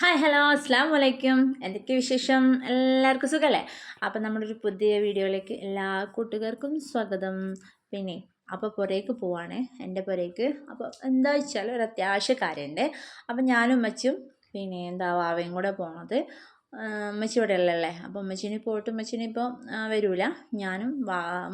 Hi hello അസ്സാം വലൈക്കും എന്തൊക്കെ വിശേഷം? എല്ലാവർക്കും സുഖമല്ലേ അപ്പം നമ്മളൊരു പുതിയ വീഡിയോയിലേക്ക് എല്ലാ കൂട്ടുകാർക്കും സ്വാഗതം. പിന്നെ അപ്പോൾ പുരയ്ക്ക് പോവാണ്. എന്റെ പുരയ്ക്ക്. അപ്പോൾ എന്താ വെച്ചാൽ ഒരു അത്യാവശ്യ കാര്യമുണ്ട് അപ്പം ഞാനും അമ്മച്ചും പിന്നെ എന്താ വാവയും കൂടെ പോണത്. ഉമ്മച്ചി ഇവിടെ ഉള്ളല്ലേ അപ്പോൾ ഉമ്മച്ചിനെ പോയിട്ട് ഉമ്മച്ചിനെ ഇപ്പോൾ വരൂല. ഞാനും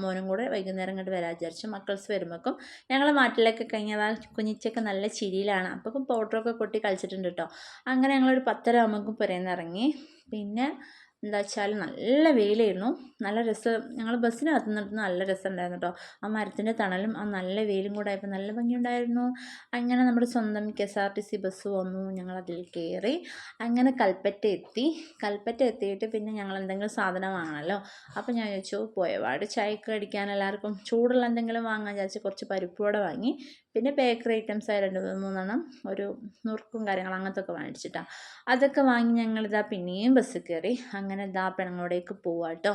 മോനും കൂടെ വൈകുന്നേരം ഇങ്ങോട്ട് വരാൻ വിചാരിച്ചു മക്കൾസ് വരുമ്പോഴേക്കും ഞങ്ങൾ മാറ്റിലൊക്കെ കഴിഞ്ഞാൽ കുഞ്ഞിച്ചൊക്കെ നല്ല ചിരിയിലാണ്. അപ്പോൾ പൗഡറൊക്കെ കൊട്ടി കളിച്ചിട്ടുണ്ട് കേട്ടോ അങ്ങനെ ഞങ്ങളൊരു പത്തര ആകുമ്പോഴേക്കും പുരയിൽ ഇറങ്ങി പിന്നെ എന്താ വെച്ചാൽ നല്ല വെയിലായിരുന്നു. നല്ല രസം ഞങ്ങൾ ബസ്സിനകത്ത് നിന്നിട്ട് നല്ല രസം ഉണ്ടായിരുന്നു കേട്ടോ ആ മരത്തിന്റെ തണലും ആ നല്ല വെയിലും കൂടെ ആയപ്പോൾ നല്ല ഭംഗിയുണ്ടായിരുന്നു. അങ്ങനെ നമ്മുടെ സ്വന്തം K S R T C bus വന്നു. ഞങ്ങൾ അതിൽ കയറി അങ്ങനെ കൽപ്പറ്റ എത്തി. കൽപ്പറ്റ എത്തിയിട്ട് പിന്നെ ഞങ്ങൾ എന്തെങ്കിലും സാധനം വാങ്ങണമല്ലോ അപ്പോൾ ഞാൻ ചോദിച്ചു പോയപാട് ചായക്ക് അടിക്കാൻ എല്ലാവർക്കും ചൂടുള്ള എന്തെങ്കിലും വാങ്ങാൻ വിചാരിച്ച് കുറച്ച് പരിപ്പ് വാങ്ങി. പിന്നെ ബേക്കറി ഐറ്റംസ് ആയി രണ്ട് മൂന്നെണ്ണം ഒരു നുറുക്കും കാര്യങ്ങൾ അങ്ങനത്തെ ഒക്കെ വാങ്ങിച്ചിട്ടാണ് അതൊക്കെ വാങ്ങി ഞങ്ങളിതാ പിന്നെയും ബസ്സിൽ കയറി അങ്ങനെ ഇതാ പെണ്ണുങ്ങളോടേക്ക് പോവാട്ടോ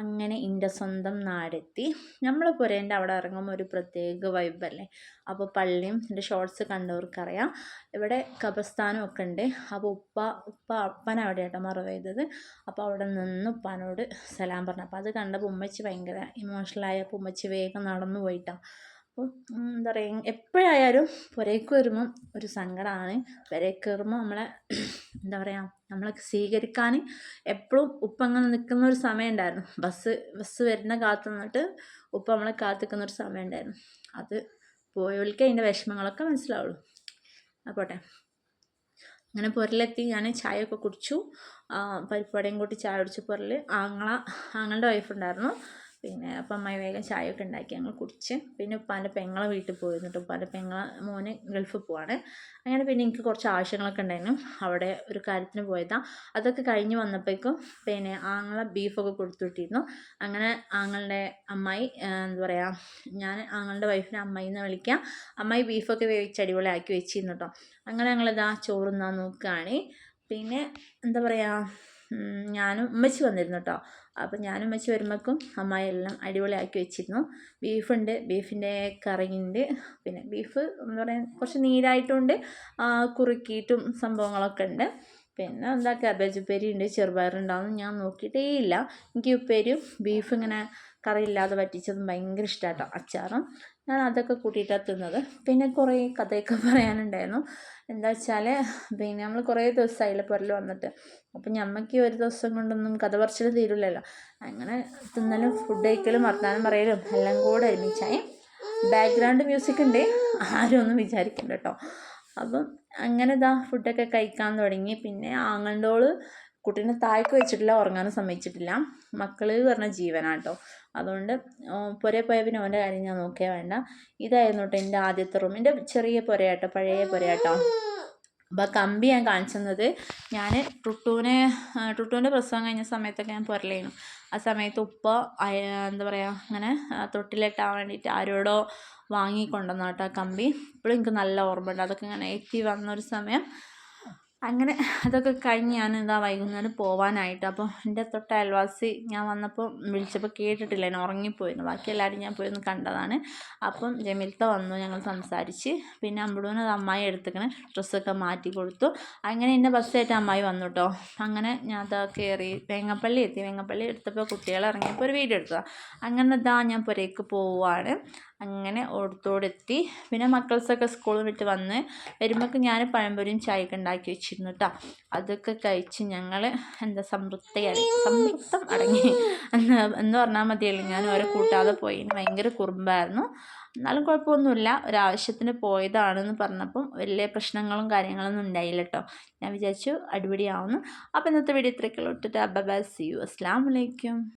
അങ്ങനെ എന്റെ സ്വന്തം നാടെത്തി. നമ്മൾ പുരേന്റെ അവിടെ ഇറങ്ങുമ്പോൾ ഒരു പ്രത്യേക വൈബല്ലേ അപ്പോൾ പള്ളിയും എന്റെ ഷോർട്സ് കണ്ടവർക്കറിയാം. ഇവിടെ കബസ്ഥാനും ഒക്കെ ഉണ്ട് അപ്പോൾ ഉപ്പ ഉപ്പ അപ്പന അവിടെ ആട്ടോ മറവ് ചെയ്തത്. അപ്പോൾ അവിടെ നിന്ന് ഉപ്പാനോട് സലാം പറഞ്ഞു. അപ്പോൾ അത് കണ്ടപ്പോൾ ഉമ്മച്ചി ഭയങ്കര ഇമോഷണലായപ്പോൾ ഉമ്മച്ചി വേഗം നടന്നു പോയിട്ടാണ് അപ്പോൾ എന്താ പറയുക എപ്പോഴായാലും പുരയ്ക്ക് വരുമ്പം ഒരു സങ്കടമാണ് പുരയ്ക്ക് വരുമ്പോൾ നമ്മളെ എന്താ പറയുക നമ്മളെ സ്വീകരിക്കാൻ എപ്പോഴും ഉപ്പ അങ്ങനെ നിൽക്കുന്ന ഒരു സമയം ഉണ്ടായിരുന്നു. ബസ് ബസ് വരുന്ന കാത്തു നിന്നിട്ട് ഉപ്പ നമ്മളെ കാത്തിക്കുന്ന ഒരു സമയം ഉണ്ടായിരുന്നു. അത് പോയവൾക്ക് അതിന്റെ വിഷമങ്ങളൊക്കെ മനസ്സിലാവുള്ളൂ. അപ്പോട്ടെ അങ്ങനെ പുരലെത്തി ഞാൻ ചായയൊക്കെ കുടിച്ചു. പരിപ്പടയും കൂട്ടി ചായ കുടിച്ച് പുരൽ ആങ്ങള ആങ്ങളുടെ വൈഫ് ഉണ്ടായിരുന്നു. പിന്നെ അപ്പം അമ്മായി വേഗം ചായയൊക്കെ ഉണ്ടാക്കി ഞങ്ങൾ കുടിച്ച്. പിന്നെ ഉപ്പാന്റെ പെങ്ങളെ വീട്ടിൽ പോയിരുന്നു കേട്ടോ ഉപ്പാന്റെ പെങ്ങളെ മോന് ഗൾഫിൽ പോവാണ്. അങ്ങനെ പിന്നെ എനിക്ക് കുറച്ച് ആവശ്യങ്ങളൊക്കെ ഉണ്ടായിരുന്നു. അവിടെ ഒരു കാര്യത്തിന് പോയതാണ് അതൊക്കെ കഴിഞ്ഞ് വന്നപ്പോഴേക്കും പിന്നെ ആങ്ങളെ ബീഫൊക്കെ കൊടുത്തുവിട്ടിരുന്നു. അങ്ങനെ ആങ്ങളുടെ അമ്മായി എന്താ പറയുക ഞാൻ ആങ്ങളുടെ വൈഫിനെ അമ്മായി എന്ന് വിളിക്കാം. അമ്മായി ബീഫൊക്കെ വേവിച്ച് അടിപൊളിയാക്കി വെച്ചിരുന്നു കേട്ടോ അങ്ങനെ ഞങ്ങളിതാ ചോറുന്നാൻ നോക്കുകയാണ്. പിന്നെ എന്താ പറയുക ഞാനും ഉമ്മച്ചി വന്നിരുന്നു കേട്ടോ അപ്പോൾ ഞാനും ഉമ്മച്ചി വരുമ്പോഴേക്കും അമ്മായി എല്ലാം അടിപൊളിയാക്കി വെച്ചിരുന്നു. ബീഫുണ്ട് ബീഫിന്റെ കറിയുണ്ട് പിന്നെ ബീഫ് എന്താ പറയുക കുറച്ച് നീരായിട്ടുണ്ട് കുറുക്കിയിട്ടും സംഭവങ്ങളൊക്കെ ഉണ്ട്. പിന്നെ എന്താ കാബേജ് ഉപ്പേരി ഉണ്ട് ചെറുപയറുണ്ടാവും ഞാൻ നോക്കിയിട്ടേ ഇല്ല എനിക്ക് ഉപ്പേരിയും ബീഫ് ഇങ്ങനെ കറി ഇല്ലാതെ പറ്റിച്ചതും ഭയങ്കര ഇഷ്ടമാട്ടോ അച്ചാറും. ഞാൻ അതൊക്കെ കൂട്ടിയിട്ടാണ് തിന്നത്. പിന്നെ കുറേ കഥയൊക്കെ പറയാനുണ്ടായിരുന്നു. എന്താ വെച്ചാൽ പിന്നെ നമ്മൾ കുറേ ദിവസമായില്ല പുരൽ വന്നിട്ട് അപ്പം ഞമ്മക്ക് ഒരു ദിവസം കൊണ്ടൊന്നും കഥ പറച്ചിൽ തീരില്ലല്ലോ അങ്ങനെ തിന്നലും ഫുഡ് കഴിക്കലും വർത്തമാനം പറയലും എല്ലാം കൂടെ ഒരുമിച്ചായി. ബാക്ക്ഗ്രൗണ്ട് മ്യൂസിക് ഉണ്ട്. ആരും ഒന്നും വിചാരിക്കണ്ട കേട്ടോ. അപ്പം അങ്ങനെ ഇതാ ഫുഡൊക്കെ കഴിക്കാൻ തുടങ്ങി. പിന്നെ ആങ്ങണ്ടോൾ കുട്ടീനെ താഴേക്ക് വെച്ചിട്ടില്ല ഉറങ്ങാനും സമ്മതിച്ചിട്ടില്ല. മക്കൾ പറഞ്ഞ ജീവനാട്ടോ. അതുകൊണ്ട് പുര പോയ പിന്നെ ഓന്റെ കാര്യം ഞാൻ നോക്കിയാൽ വേണ്ട. ഇതായിരുന്നു കേട്ടോ എന്റെ ആദ്യത്തെ റൂം എന്റെ ചെറിയ പുരയാട്ടോ പഴയ പുരയാട്ടോ. അപ്പോൾ കമ്പി ഞാൻ കാണിച്ചു തന്നത് ഞാൻ ടുട്ടുവിനെ ടുട്ടുവിന്റെ പ്രസവം കഴിഞ്ഞ സമയത്തൊക്കെ ഞാൻ പുരലേനു ആ സമയത്ത് ഉപ്പ എന്താ പറയുക അങ്ങനെ തൊട്ടിലിട്ടാൻ വേണ്ടിയിട്ട് ആരോടോ വാങ്ങിക്കൊണ്ടുവന്നു കേട്ടോ കമ്പി. ഇപ്പോഴും എനിക്ക് നല്ല ഓർമ്മയുണ്ട്. അതൊക്കെ ഇങ്ങനെ എത്തി വന്നൊരു സമയം അങ്ങനെ അതൊക്കെ കഴിഞ്ഞ് ഞാൻ ഇതാ വൈകുന്നേരം പോവാനായിട്ട്. അപ്പോൾ എന്റെ തൊട്ട അയൽവാസി ഞാൻ വന്നപ്പോൾ വിളിച്ചപ്പോൾ കേട്ടിട്ടില്ല. എന്നെ ഉറങ്ങിപ്പോയിരുന്നു. ബാക്കി എല്ലാവരും ഞാൻ പോയി ഒന്ന് കണ്ടതാണ്. അപ്പം ജമീലത്ത വന്നു. ഞങ്ങൾ സംസാരിച്ച്. പിന്നെ അമ്പളൂന് അത് അമ്മായി എടുത്തിക്കണേ. ഡ്രസ്സൊക്കെ മാറ്റി കൊടുത്തു. അങ്ങനെ എന്റെ ബസ്സായിട്ട് അമ്മായി വന്നു കേട്ടോ അങ്ങനെ ഞാൻ അതാ കയറി വേങ്ങപ്പള്ളി എത്തി. വേങ്ങപ്പള്ളി എടുത്തപ്പോൾ കുട്ടികൾ ഇറങ്ങിയപ്പോൾ ഒരു വീട് എടുത്തതാണ് അങ്ങനെ ഇതാ ഞാൻ പുരയ്ക്ക് പോവാണ്. അങ്ങനെ ഓടത്തോടെത്തി. പിന്നെ മക്കൾസൊക്കെ സ്കൂളിൽ വിട്ട് വന്ന് വരുമ്പോഴേക്ക് ഞാൻ പഴംപൊരിയും ചായയൊക്കെ ഉണ്ടാക്കി വെച്ചിരുന്നു കേട്ടോ അതൊക്കെ കഴിച്ച് ഞങ്ങൾ എന്താ സംതൃപ്തിയായി സംതൃപ്തം അടങ്ങി. എന്ന് എന്ന് പറഞ്ഞാൽ മതിയല്ലോ. ഞാൻ ഓരോ കൂട്ടാതെ പോയി. ഭയങ്കര കുറുമ്പായിരുന്നു. എന്നാലും കുഴപ്പമൊന്നുമില്ല. ഒരാവശ്യത്തിന് പോയതാണെന്ന് പറഞ്ഞപ്പം വലിയ പ്രശ്നങ്ങളും കാര്യങ്ങളൊന്നും ഉണ്ടായില്ല കേട്ടോ ഞാൻ വിചാരിച്ചു അടിപൊളിയാവുന്നു. അപ്പോൾ ഇന്നത്തെ വീഡിയോ ഇത്രയൊക്കെ ഇട്ടിട്ട് അബ്ബ സി യു അസ്സാം വലൈക്കും